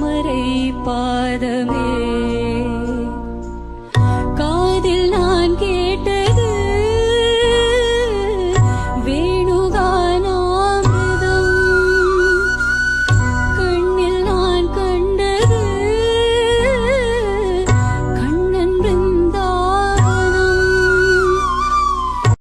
தாமரை பாதமே